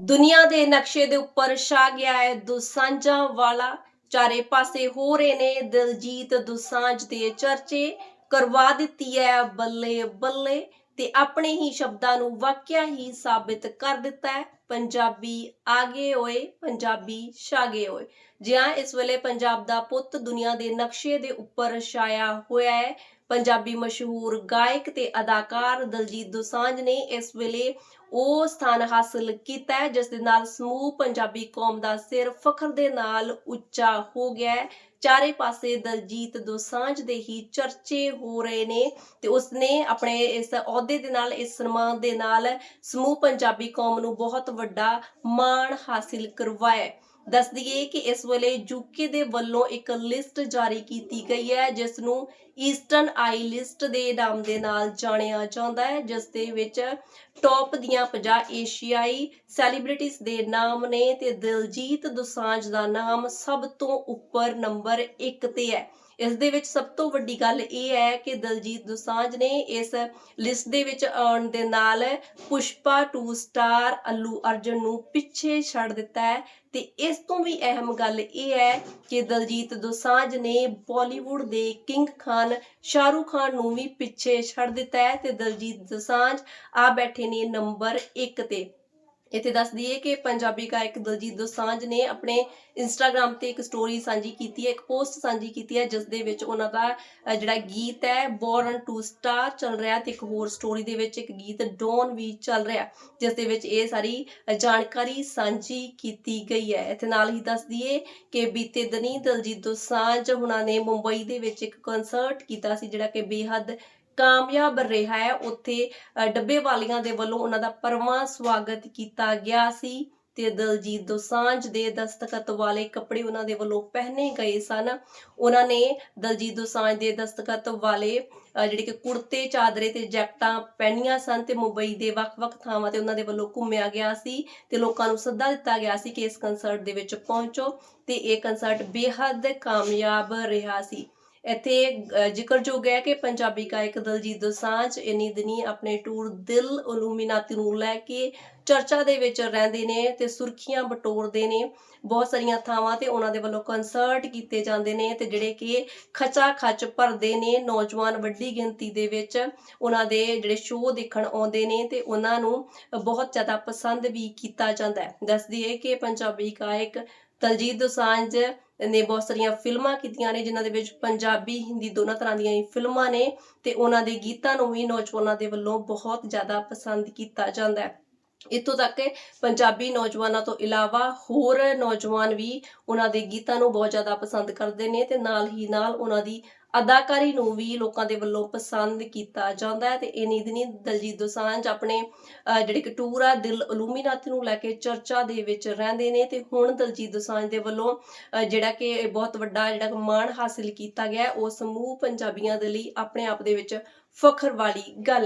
ਦੁਨੀਆ ਦੇ ਨਕਸ਼ੇ ਦੇ ਉੱਪਰ ਛਾ ਗਿਆ ਹੈ ਦੁਸਾਂਝਾਂ ਵਾਲਾ। ਚਾਰੇ ਪਾਸੇ ਹੋ ਰਹੇ ਨੇ ਦਿਲਜੀਤ ਦੁਸਾਂਝ ਦੇ ਚਰਚੇ। ਕਰਵਾ ਦਿੱਤੀ ਹੈ ਬੱਲੇ ਬੱਲੇ ਤੇ ਆਪਣੇ ਹੀ ਸ਼ਬਦਾਂ ਨੂੰ ਵਾਕਿਆ ਹੀ ਸਾਬਿਤ ਕਰ ਦਿੱਤਾ ਹੈ। ਪੰਜਾਬੀ ਆਗੇ ਹੋਏ ਪੰਜਾਬੀ ਛਾਗੇ ਹੋਏ ਜਿਹਾ ਇਸ ਵੇਲੇ ਪੰਜਾਬ ਦਾ ਪੁੱਤ ਦੁਨੀਆ ਦੇ ਨਕਸ਼ੇ ਦੇ ਉੱਪਰ ਛਾਇਆ ਹੋਇਆ ਹੈ ਪੰਜਾਬੀ ਮਸ਼ਹੂਰ ਗਾਇਕ ਤੇ ਅਦਾਕਾਰ ਦਲਜੀਤ ਦੋਸਾਂਝ ਨੇ ਇਸ ਵੇਲੇ ਉਹ ਸਥਾਨ ਹਾਸਲ ਕੀਤਾ ਹੈ, ਜਿਸ ਦੇ ਨਾਲ ਸਮੂਹ ਪੰਜਾਬੀ ਕੌਮ ਦਾ ਸਿਰ ਫਖਰ ਦੇ ਨਾਲ ਉੱਚਾ ਹੋ ਗਿਆ ਹੈ। ਚਾਰੇ ਪਾਸੇ ਦਲਜੀਤ ਦੋਸਾਂਝ ਦੇ ਹੀ ਚਰਚੇ ਹੋ ਰਹੇ ਨੇ ਤੇ ਉਸਨੇ ਆਪਣੇ ਇਸ ਅਹੁਦੇ ਦੇ ਨਾਲ, ਇਸ ਸਨਮਾਨ ਦੇ ਨਾਲ ਸਮੂਹ ਪੰਜਾਬੀ ਕੌਮ ਨੂੰ ਬਹੁਤ ਵੱਡਾ ਮਾਣ ਹਾਸਿਲ ਕਰਵਾਇਆ ਦੱਸ ਦਈਏ ਕਿ ਇਸ ਵੇਲੇ ਯੂਕੇ ਦੇ ਵੱਲੋਂ ਇੱਕ ਲਿਸਟ ਜਾਰੀ ਕੀਤੀ ਗਈ ਹੈ ਜਿਸ ਨੂੰ ਈਸਟਰਨ ਆਈ ਲਿਸਟ ਦੇ ਨਾਮ ਦੇ ਨਾਲ ਜਾਣਿਆ ਜਾਂਦਾ ਹੈ, ਜਿਸ ਦੇ ਵਿੱਚ ਟੌਪ ਦੀਆਂ 50 ਏਸ਼ੀਆਈ ਸੈਲੀਬ੍ਰਿਟੀਜ਼ ਦੇ ਨਾਮ ਨੇ ਤੇ ਦਿਲਜੀਤ ਦੁਸਾਂਝ ਦਾ ਨਾਮ ਸਭ ਤੋਂ ਉੱਪਰ ਨੰਬਰ 1 ਤੇ ਹੈ। ਇਸ ਦੇ ਵਿੱਚ ਸਭ ਤੋਂ ਵੱਡੀ ਗੱਲ ਇਹ ਹੈ ਕਿ ਦਲਜੀਤ ਦੋਸਾਂਝ ਨੇ ਇਸ ਲਿਸਟ ਦੇ ਵਿੱਚ ਆਉਣ ਦੇ ਨਾਲ ਪੁਸ਼ਪਾ 2 ਸਟਾਰ, ਅੱਲੂ ਅਰਜਨ ਨੂੰ ਪਿੱਛੇ ਛੱਡ ਦਿੱਤਾ ਹੈ। ਤੇ ਇਸ ਤੋਂ ਵੀ ਅਹਿਮ ਗੱਲ ਇਹ ਹੈ ਕਿ ਦਲਜੀਤ ਦੋਸਾਂਝ ਨੇ ਬਾਲੀਵੁੱਡ ਦੇ ਕਿੰਗ ਖਾਨ ਸ਼ਾਹਰੂਖ ਖਾਨ ਨੂੰ ਵੀ ਪਿੱਛੇ ਛੱਡ ਦਿੱਤਾ ਹੈ ਤੇ ਦਲਜੀਤ ਦੋਸਾਂਝ ਆ ਬੈਠੇ ਨੇ ਨੰਬਰ 1 ਤੇ। ਇੱਥੇ ਦੱਸ ਦਈਏ ਕਿ ਪੰਜਾਬੀ ਗਾਇਕ ਦਲਜੀਤ ਦੋਸਾਂਝ ਨੇ ਆਪਣੇ ਇੰਸਟਾਗ੍ਰam ਤੇ ਇੱਕ ਸਟੋਰੀ ਸਾਂਝੀ ਕੀਤੀ ਹੈ, ਇੱਕ ਪੋਸਟ ਸਾਂਝੀ ਕੀਤੀ ਹੈ ਜਿਸ ਦੇ ਵਿੱਚ ਉਹਨਾਂ ਦਾ ਜਿਹੜਾ ਗੀਤ ਹੈ ਬੋਰਨ ਟੂ ਸਟਾਰ ਚੱਲ ਰਿਹਾ ਤੇ ਇੱਕ ਹੋਰ ਸਟੋਰੀ ਦੇ ਵਿੱਚ ਇੱਕ ਗੀਤ ਡੌਨ ਵੀ ਚੱਲ ਰਿਹਾ ਜਿਸ ਦੇ ਵਿੱਚ ਇਹ ਸਾਰੀ ਜਾਣਕਾਰੀ ਸਾਂਝੀ ਕੀਤੀ ਗਈ ਹੈ। ਇੱਥੇ ਨਾਲ ਹੀ ਦੱਸ ਦਈਏ ਕਿ ਬੀਤੇ ਦਿਨੀ ਦਲਜੀਤ ਦੋਸਾਂਝ ਹੁਣਾਂ ਨੇ ਮੁੰਬਈ ਦੇ ਵਿੱਚ ਇੱਕ ਕਨਸਰਟ ਕੀਤਾ ਸੀ, ਜਿਹੜਾ ਕਿ ਬੇਹੱਦ ਕਾਮਯਾਬ ਰਿਹਾ ਹੈ। ਉੱਥੇ ਡੱਬੇ ਵਾਲੀਆਂ ਦੇ ਵੱਲੋਂ ਉਹਨਾਂ ਦਾ ਪਰਮਾ ਸਵਾਗਤ ਕੀਤਾ ਗਿਆ ਸੀ ਤੇ ਦਲਜੀਤ ਦੋਸਾਂਝ ਦੇ ਦਸਤਖਤ ਵਾਲੇ ਕੱਪੜੇ ਉਹਨਾਂ ਦੇ ਵੱਲੋਂ ਪਹਿਨੇ ਗਏ ਸਨ। ਉਹਨਾਂ ਨੇ ਦਲਜੀਤ ਦੋਸਾਂਝ ਦੇ ਦਸਤਖਤ ਵਾਲੇ ਜਿਹੜੇ ਕਿ ਕੁੜਤੇ, ਚਾਦਰੇ ਤੇ ਜੈਕਟਾਂ ਪਹਿਨੀਆਂ ਸਨ ਤੇ ਮੁੰਬਈ ਦੇ ਵੱਖ-ਵੱਖ ਥਾਵਾਂ ਤੇ ਉਹਨਾਂ ਦੇ ਵੱਲੋਂ ਘੁੰਮਿਆ ਗਿਆ ਸੀ ਤੇ ਲੋਕਾਂ ਨੂੰ ਸੱਦਾ ਦਿੱਤਾ ਗਿਆ ਸੀ ਕਿ ਇਸ ਕੰਸਰਟ ਦੇ ਵਿੱਚ ਪਹੁੰਚੋ ਤੇ ਇਹ ਕੰਸਰਟ ਬੇਹੱਦ ਕਾਮਯਾਬ ਰਿਹਾ ਸੀ। ਇੱਥੇ ਜ਼ਿਕਰਯੋਗ ਹੈ ਕਿ ਪੰਜਾਬੀ ਗਾਇਕ ਦਲਜੀਤ ਦੋਸਾਂਝ ਇਨੀ ਦਿਨੀ ਆਪਣੇ ਟੂਰ ਦਿਲ ਇਲੂਮੀਨਾਤੀ ਨੂੰ ਲੈ ਕੇ ਚਰਚਾ ਦੇ ਵਿੱਚ ਰਹਿੰਦੇ ਨੇ ਤੇ ਸੁਰਖੀਆਂ ਬਟੋਰਦੇ ਨੇ। ਬਹੁਤ ਸਾਰੀਆਂ ਥਾਵਾਂ ਤੇ ਉਹਨਾਂ ਦੇ ਵੱਲੋਂ ਕਨਸਰਟ ਕੀਤੇ ਜਾਂਦੇ ਨੇ ਤੇ ਜਿਹੜੇ ਕਿ ਖਚਾ ਖਚ ਭਰਦੇ ਨੇ ਨੌਜਵਾਨ ਵੱਡੀ ਗਿਣਤੀ ਦੇ ਵਿੱਚ। ਉਹਨਾਂ ਦੇ ਜਿਹੜੇ ਸ਼ੋਅ ਦੇਖਣ ਆਉਂਦੇ ਨੇ ਤੇ ਉਹਨਾਂ ਨੂੰ ਬਹੁਤ ਜ਼ਿਆਦਾ ਪਸੰਦ ਵੀ ਕੀਤਾ ਜਾਂਦਾ ਹੈ। ਦੱਸ ਦਈਏ ਕਿ ਪੰਜਾਬੀ ਗਾਇਕ ਦਲਜੀਤ ਦੋਸਾਂਝ ਨੇ ਬਹੁਤ ਸਾਰੀਆਂ ਫਿਲਮਾਂ ਕੀਤੀਆਂ ਨੇ, ਜਿਨ੍ਹਾਂ ਦੇ ਵਿੱਚ ਪੰਜਾਬੀ, ਹਿੰਦੀ ਦੋਨਾਂ ਤਰ੍ਹਾਂ ਦੀਆਂ ਹੀ ਫਿਲਮਾਂ ਨੇ ਤੇ ਉਹਨਾਂ ਦੇ ਗੀਤਾਂ ਨੂੰ ਵੀ ਨੌਜਵਾਨਾਂ ਦੇ ਵੱਲੋਂ ਬਹੁਤ ਜ਼ਿਆਦਾ ਪਸੰਦ ਕੀਤਾ ਜਾਂਦਾ ਹੈ। ਇੱਥੋਂ ਤੱਕ ਕਿ ਪੰਜਾਬੀ ਨੌਜਵਾਨਾਂ ਤੋਂ ਇਲਾਵਾ ਹੋਰ ਨੌਜਵਾਨ ਵੀ ਉਹਨਾਂ ਦੇ ਗੀਤਾਂ ਨੂੰ ਬਹੁਤ ਜ਼ਿਆਦਾ ਪਸੰਦ ਕਰਦੇ ਨੇ ਤੇ ਨਾਲ ਹੀ ਨਾਲ ਉਹਨਾਂ ਦੀ ਅਦਾਕਾਰੀ ਨੂੰ ਵੀ ਲੋਕਾਂ ਦੇ ਵੱਲੋਂ ਪਸੰਦ ਕੀਤਾ ਜਾਂਦਾ ਹੈ ਤੇ ਇਨੀ ਦਿਨੀ ਦਲਜੀਤ ਦੋਸਾਂਝ ਆਪਣੇ ਅਹ, ਜਿਹੜੇ ਕਿ ਟੂਰ ਆ ਦਿਲ ਅਲੂਮੀਨਾਥ ਨੂੰ ਲੈ ਕੇ ਚਰਚਾ ਦੇ ਵਿੱਚ ਰਹਿੰਦੇ ਨੇ ਤੇ ਹੁਣ ਦਲਜੀਤ ਦੋਸਾਂਝ ਦੇ ਵੱਲੋਂ ਜਿਹੜਾ ਕਿ ਬਹੁਤ ਵੱਡਾ ਜਿਹੜਾ ਮਾਣ ਹਾਸਿਲ ਕੀਤਾ ਗਿਆ ਉਹ ਸਮੂਹ ਪੰਜਾਬੀਆਂ ਦੇ ਲਈ ਆਪਣੇ ਆਪ ਦੇ ਵਿੱਚ ਫਖਰ ਵਾਲੀ ਗੱਲ